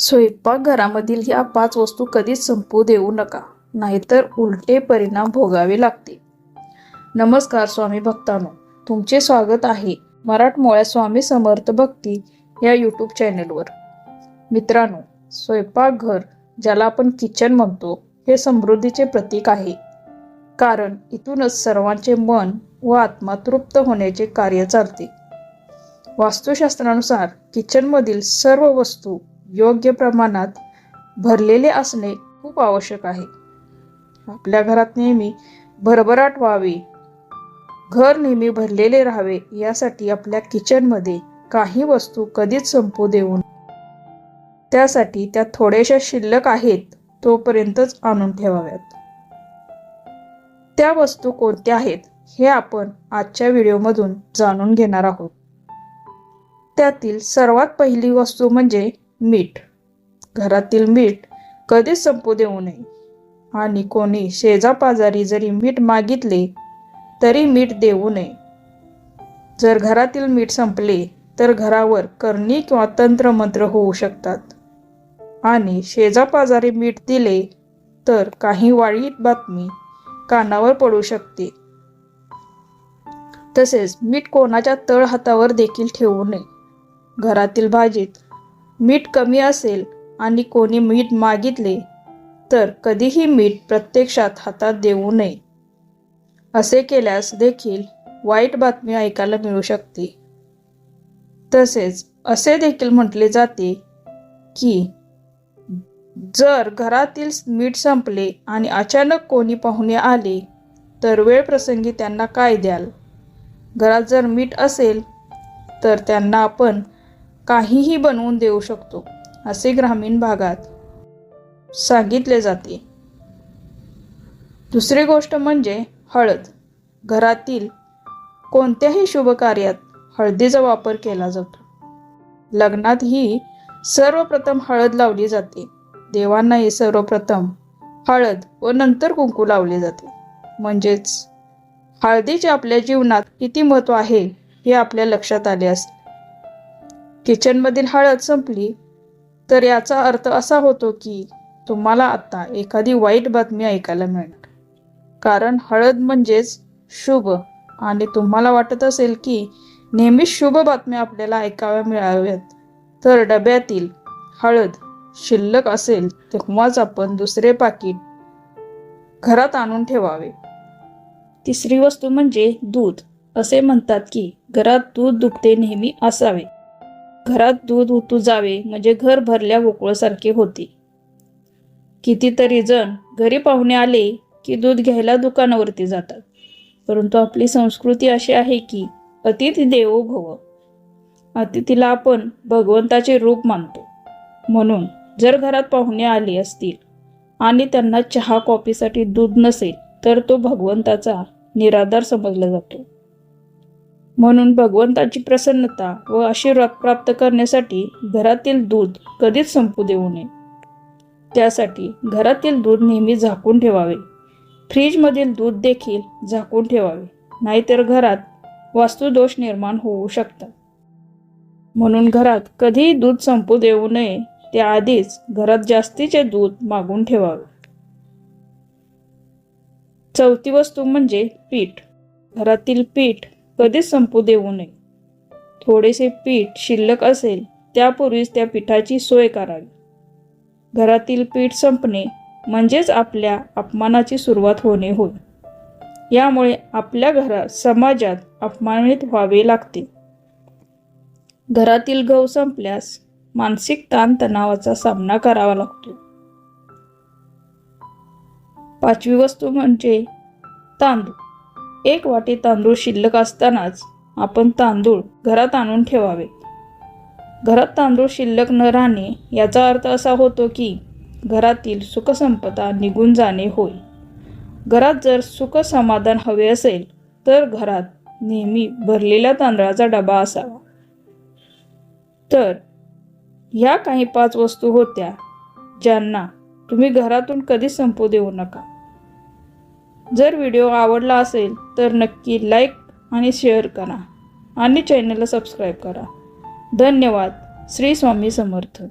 स्वयंपाकघरामधील ह्या पाच वस्तू कधीच संपू देऊ नका नाहीतर उलटे परिणाम भोगावे लागतील. नमस्कार स्वामी भक्तांनो तुमचे स्वागत आहे मराठमोळ्या स्वामी समर्थ भक्ती या यूट्यूब चॅनेलवर मित्रांनो स्वयंपाकघर ज्याला आपण किचन म्हणतो हे समृद्धीचे प्रतीक आहे. कारण इथूनच सर्वांचे मन व आत्मा तृप्त होण्याचे कार्य चालते. वास्तुशास्त्रानुसार किचनमधील सर्व वस्तू योग्य प्रमाणात भरलेले असणे खूप आवश्यक आहे. आपल्या घरात नेहमी भरभराट व्हावी घर नेहमी भरलेले राहावे यासाठी आपल्या किचनमध्ये काही वस्तू कधीच संपू देऊन त्यासाठी त्या थोड्याशा शिल्लक आहेत तोपर्यंतच आणून ठेवाव्यात. त्या वस्तू कोणत्या आहेत हे आपण आजच्या व्हिडिओमधून जाणून घेणार आहोत. त्यातील सर्वात पहिली वस्तू म्हणजे मीठ घरातील मीठ कधीच संपू देऊ नये. आणि कोणी शेजापाजारी जरी मीठ मागितले तरी मीठ देऊ नये. जर घरातील मीठ संपले तर घरावर करणी किंवा तंत्रमंत्र होऊ शकतात. आणि शेजापाजारी मीठ दिले तर काही वाईट बातमी कानावर पडू शकते. तसेच मीठ कोणाच्या तळ हातावर देखील ठेवू नये. घरातील भाजीत मीठ कमी असेल आणि कोणी मीठ मागितले तर कधीही मीठ प्रत्यक्षात हातात देऊ नये. असे केल्यास देखील वाईट बातमी ऐकायला मिळू शकते. तसेच असे देखील म्हटले जाते की जर घरातील मीठ संपले आणि अचानक कोणी पाहुणे आले तर वेळ प्रसंगी त्यांना काय द्याल? घरात जर मीठ असेल तर त्यांना आपण काहीही बनवून देऊ शकतो असे ग्रामीण भागात सांगितले जाते. दुसरी गोष्ट म्हणजे हळद. घरातील कोणत्याही शुभकार्यात हळदीचा वापर केला जातो. लग्नात ही सर्वप्रथम हळद लावली जाते. देवांनाही सर्वप्रथम हळद व नंतर कुंकू लावले जाते. म्हणजेच हळदीचे आपल्या जीवनात किती महत्त्व आहे हे आपल्या लक्षात आले असते. किचनमधील हळद संपली तर याचा अर्थ असा होतो की तुम्हाला आता एखादी वाईट बातमी ऐकायला मिळणार. कारण हळद म्हणजेच शुभ. आणि तुम्हाला वाटत असेल की नेहमी शुभ बातम्या आपल्याला ऐकाव्या मिळाव्यात तर डब्यातील हळद शिल्लक असेल तेव्हाच आपण दुसरे पाकिट घरात आणून ठेवावे. तिसरी वस्तू म्हणजे दूध. असे म्हणतात की घरात दूध दुभते नेहमी असावे. घरात दूध उतू जावे म्हणजे घर भरल्या गोकुळासारखे होते. कितीतरी जण घरी पाहुणे आले की दूध घ्यायला दुकानावरती जातात. परंतु आपली संस्कृती अशी आहे की अतिथी देवो भव. अतिथीला आपण भगवंताचे रूप मानतो. म्हणून जर घरात पाहुणे आले असतील आणि त्यांना चहा कॉफीसाठी दूध नसेल तर तो भगवंताचा निराधार समजला जातो. म्हणून भगवंताची प्रसन्नता व आशीर्वाद प्राप्त करण्यासाठी घरातील दूध कधीच संपू देऊ नये. त्यासाठी घरातील दूध नेहमी झाकून ठेवावे. फ्रीजमधील दूध देखील झाकून ठेवावे. नाहीतर घरात वास्तुदोष निर्माण होऊ शकतात. म्हणून घरात कधीही दूध संपू देऊ नये त्याआधीच घरात जास्तीचे दूध मागून ठेवावे. चौथी वस्तू म्हणजे पीठ. घरातील पीठ कधीच संपू देऊ नये. थोडेसे पीठ शिल्लक असेल त्यापूर्वीच त्या पिठाची सोय करावी. घरातील पीठ संपणे म्हणजेच आपल्या अपमानाची सुरुवात होणे होय. यामुळे आपल्या घरात समाजात अपमानित व्हावे लागते. घरातील गहू संपल्यास मानसिक ताणतणावाचा सामना करावा लागतो. पाचवी वस्तू म्हणजे तांदूळ. एक वाटी तांदूळ शिल्लक असतानाच आपण तांदूळ घरात आणून ठेवावे. घरात तांदूळ शिल्लक न राहणे याचा अर्थ असा होतो की घरातील सुखसंपदा निघून जाणे होय. घरात जर सुख समाधान हवे असेल तर घरात नेहमी भरलेल्या तांदळाचा डबा असावा. तर ह्या काही पाच वस्तू होत्या ज्यांना तुम्ही घरातून कधीच संपू देऊ नका. जर व्हिडिओ आवडला असेल तर नक्की लाईक आणि शेअर करा. आणि चॅनलला सबस्क्राईब करा. धन्यवाद. श्री स्वामी समर्थ.